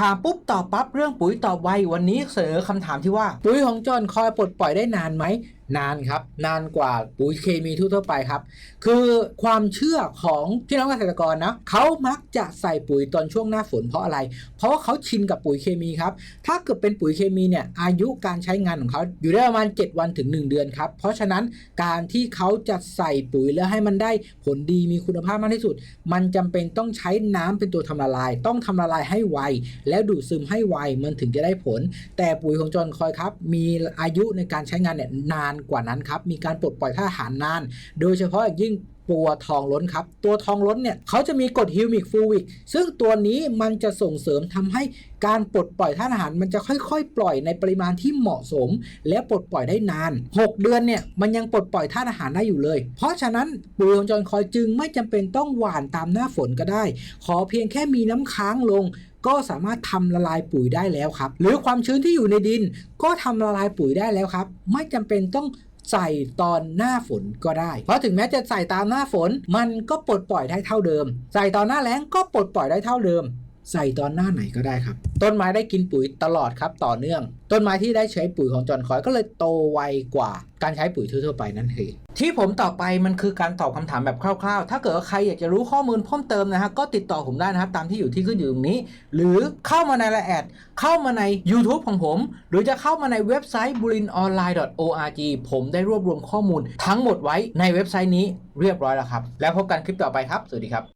ถามปุ๊บตอบปั๊บเรื่องปุ๋ยตอบไววันนี้เสนอคำถามที่ว่า ปุ๋ยของจอนคอยปลดปล่อยได้นานไหม นานครับ นานกว่าปุ๋ยเคมีทั่วไปครับ คือความเชื่อของพี่น้องเกษตรกรนะเขามักจะใส่ปุ๋ยตอนช่วงหน้าฝนเพราะอะไร เพราะว่าเขาชินกับปุ๋ยเคมีครับ ถ้าเกิดเป็นปุ๋ยเคมีเนี่ยอายุการใช้งานของเขาอยู่ได้ประมาณ 7 วันถึง 1 เดือนครับ เพราะฉะนั้นการที่เขาจะใส่ปุ๋ยแล้วให้มันได้ผลดีมีคุณภาพมากที่สุด มันจำเป็นต้องใช้น้ำเป็นตัวทำละลาย ต้องทำละลายให้ไวแล้วดูดซึมให้ไวมันถึงจะได้ผล แต่ปุ๋ยของจอนคอยครับ มีอายุในการใช้งานเนี่ยนานกว่านั้นครับมีการปลดปล่อยท่าตุอาหารนาน โดยเฉพาะอย่างยิ่งตัวทองล้นครับ ตัวทองล้นเนี่ยเขาจะมีกรดฮิวมิกฟูวิกซึ่งตัวนี้มันจะส่งเสริมทำให้การปลดปล่อยท่าตุอาหารมันจะค่อยๆ ปล่อยในปริมาณที่เหมาะสม และปลดปล่อยได้นาน 6 เดือนเนี่ยมันยังปลดปล่อยธาตุอาหารได้อยู่เลย เพราะฉะนั้นปุ๋ยของจอนคอยจึงไม่จำเป็นต้องหวานตามหน้าฝนก็ได้ ขอเพียงแค่มีน้ำค้างลง ก็สามารถทำละลายปุ๋ยได้แล้วครับ หรือความชื้นที่อยู่ในดิน ก็ทำละลายปุ๋ยได้แล้วครับ ไม่จำเป็นต้องใส่ตอนหน้าฝนก็ได้ เพราะถึงแม้จะใส่ตามหน้าฝน มันก็ปลดปล่อยได้เท่าเดิม ใส่ตอนหน้าแล้งก็ปลดปล่อยได้เท่าเดิม ใส่ตอนหน้าไหนก็ได้ครับ ต้นไม้ได้กินปุ๋ยตลอดครับต่อเนื่อง ต้นไม้ที่ได้ใช้ปุ๋ยของจอห์นคอยก็เลยโตไวกว่าการใช้ปุ๋ยทั่วๆไปนั่นเองที่ผมตอบไปมันคือการตอบคำถามแบบคร่าวๆ ถ้าเกิดใครอยากจะรู้ข้อมูลเพิ่มเติมนะฮะก็ติดต่อผมได้นะครับตามที่อยู่ที่ขึ้นอยู่ตรงนี้ หรือเข้ามาในลน์แอด เข้ามาใน YouTube ของผม หรือจะเข้ามาในเว็บไซต์ bulinonline.org ผมได้รวบรวมข้อมูลทั้งหมดไว้ในเว็บไซต์นี้เรียบร้อยแล้วครับ แล้วพบกันคลิปต่อไปครับ สวัสดีครับ